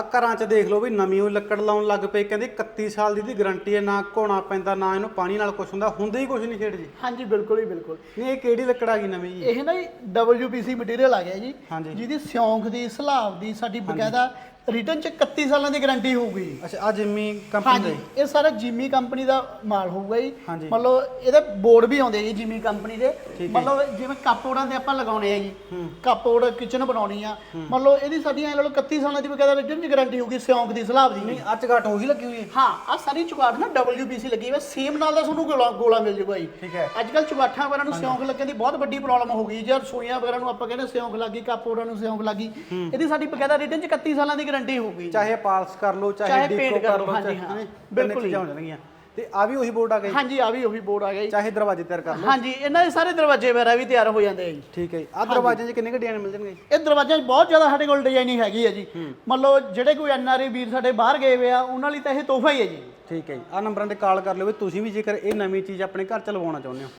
ਆ ਘਰਾਂ 'ਚ ਦੇਖ ਲਓ ਵੀ ਨਵੀਂ ਉਹ ਲੱਕੜ ਲਾਉਣ ਲੱਗ ਪਏ ਕਹਿੰਦੇ 31 ਸਾਲ ਦੀ ਦੀ ਗਾਰੰਟੀ ਹੈ ਨਾ ਘੋਣਾ ਪੈਂਦਾ ਨਾ ਇਹਨੂੰ ਪਾਣੀ ਨਾਲ ਕੁਛ ਹੁੰਦਾ ਹੁੰਦਾ ਹੀ ਕੁਛ ਨਹੀਂ ਛੇੜ ਜੀ। ਹਾਂਜੀ ਬਿਲਕੁਲ ਹੀ ਬਿਲਕੁਲ। ਨਹੀਂ ਇਹ ਕਿਹੜੀ ਲੱਕੜ ਆ ਗਈ ਨਵੀਂ ਜੀ? ਇਹ ਨਾ ਜੀ WPC ਮਟੀਰੀਅਲ ਆ ਗਿਆ ਜੀ। ਹਾਂਜੀ। ਜਿਹਦੀ ਸਿਉਂਖ ਦੀ ਸਲਾਬ ਦੀ ਸਾਡੀ ਬਕਾਇਦਾ ਰਿਟਰਨ ਚ 31 ਸਾਲਾਂ ਦੀ ਗਾਰੰਟੀ ਹੋਊਗੀ। ਜੀ ਅੱਛਾ ਆ ਜਿੰਮੀ ਕੰਪਨੀ ਹਾਂਜੀ ਦੇ ਇਹ ਸਾਰਾ ਜਿਮੀ ਕੰਪਨੀ ਦਾ ਮਾਲ ਹੋਊਗਾ ਜੀ। ਹਾਂਜੀ। ਮਤਲਬ ਇਹਦੇ ਬੋਰਡ ਵੀ ਆਉਂਦੇ ਜੀ ਜਿਮੀ ਕੰਪਨੀ ਦੇ। ਠੀਕ ਹੈ। ਮਤਲਬ ਜਿਵੇਂ ਕੱਪੋੜਾਂ ਤੇ ਆਪਾਂ ਲਗਾਉਣੇ ਆ ਜੀ। ਕੱਪੋੜ ਕਿਚਨ ਬਣਾਉਣੀ ਆ। ਮਤਲਬ ਇਹਦੀ ਸਾਡੀਆਂ ਇਹ ਲੋ 31 ਸਾਲਾਂ ਦੀ ਬਕਾਇਦਾ ਰਿਟਰਨ ਚ ਗਾਰੰਟੀ ਹੋਊਗੀ ਸਿਉਂਖ ਦੀ ਸਲਾਬ ਦੀ। ਨਹੀਂ ਅੱਜ ਘਾਟ ਉਹੀ ਲੱਗੀ ਹੋਈ ਹੈ। ਹਾਂ ਆ ਸਾਰੀ ਚੁਗਾਟ ਨਾ WPC ਲੱਗੀ ਹੋਈ ਹੈ ਸੇਮ ਨਾਲ ਦਾ ਤੁਹਾਨੂੰ ਗੋਲਾ ਗੋਲਾ ਮਿਲ ਜੂਗਾ ਜੀ। ਠੀਕ ਹੈ। ਅੱਜ ਕੱਲ ਚੁਗਾਠਾਂ ਵਗੈਰਾ ਨੂੰ ਸਿਉਂਖ ਲੱਗਣ ਦੀ ਬਹੁਤ ਵੱਡੀ ਪ੍ਰੋਬਲਮ ਹੋ ਗਈ ਜੇ। ਰਸੋਈਆਂ ਵਗੈਰਾ ਨੂੰ ਆਪਾਂ ਕਹਿੰਦੇ ਸਿਉਂਖ ਲੱਗੀ ਕੱਪੋੜਾਂ ਨੂੰ ਸਿਉਂਖ ਲੱਗੀ ਇਹਦੀ ਸਾਡੀ ਬਕਾਇਦਾ ਰਿਟਰਨ ਚ 31 ਸਾਲਾਂ ਦੀ ਗਾਰੰਟੀ ਹੋਊਗੀ ਚਾਹੇ ਪਾਲਸ ਕਰ ਲਓ ਚਾਹੇ ਡੀਕੋ ਕਰ ਲਓ, ਲਓ ਹਾਂਜੀ, ਹਾਂ, ਬਿਲਕੁਲ ਚੀਜ਼ਾਂ ਹੋ ਜਾਣਗੀਆਂ। ਤੇ ਆ ਵੀ ਉਹੀ ਬੋਰਡ ਆ ਗਈ ਹਾਂਜੀ ਆ ਵੀ ਉਹੀ ਬੋਰਡ ਆ ਜੀ। ਚਾਹੇ ਦਰਵਾਜ਼ੇ ਤਿਆਰ ਕਰ ਲਓ। ਹਾਂਜੀ ਇਹਨਾਂ ਦੇ ਸਾਰੇ ਦਰਵਾਜ਼ੇ ਵਗੈਰਾ ਵੀ ਤਿਆਰ ਹੋ ਜਾਂਦੇ ਆ ਜੀ। ਠੀਕ ਹੈ ਜੀ। ਆ ਦਰਵਾਜ਼ਿਆਂ 'ਚ ਕਿੰਨੇ ਕੁ ਡਿਜ਼ਾਈਨ ਮਿਲ ਜਾਣਗੇ ਇਹ ਦਰਵਾਜ਼ਿਆਂ 'ਚ ਬਹੁਤ ਜ਼ਿਆਦਾ ਸਾਡੇ ਕੋਲ ਡਿਜ਼ਾਈਨਿੰਗ ਹੈਗੀ ਹੈ। ਜੀ ਮਤਲਬ ਜਿਹੜੇ ਕੋਈ ਐਨਆਰਆਈ ਵੀਰ ਸਾਡੇ ਬਾਹਰ ਗਏ ਹੋਏ ਆ ਉਹਨਾਂ ਲਈ ਤਾਂ ਇਹ ਤੋਹਫਾ ਹੀ ਹੈ ਜੀ। ਠੀਕ ਹੈ ਜੀ। ਆ ਨੰਬਰਾਂ ਤੇ ਕਾਲ ਕਰ ਲਿਓ ਵੀ ਤੁਸੀਂ ਵੀ ਜੇਕਰ ਇਹ ਨਵੀਂ ਚੀਜ਼ ਆਪਣੇ ਘਰ ਚ ਲਵਾਉਣਾ ਚਾਹੁੰਦੇ ਹੋ।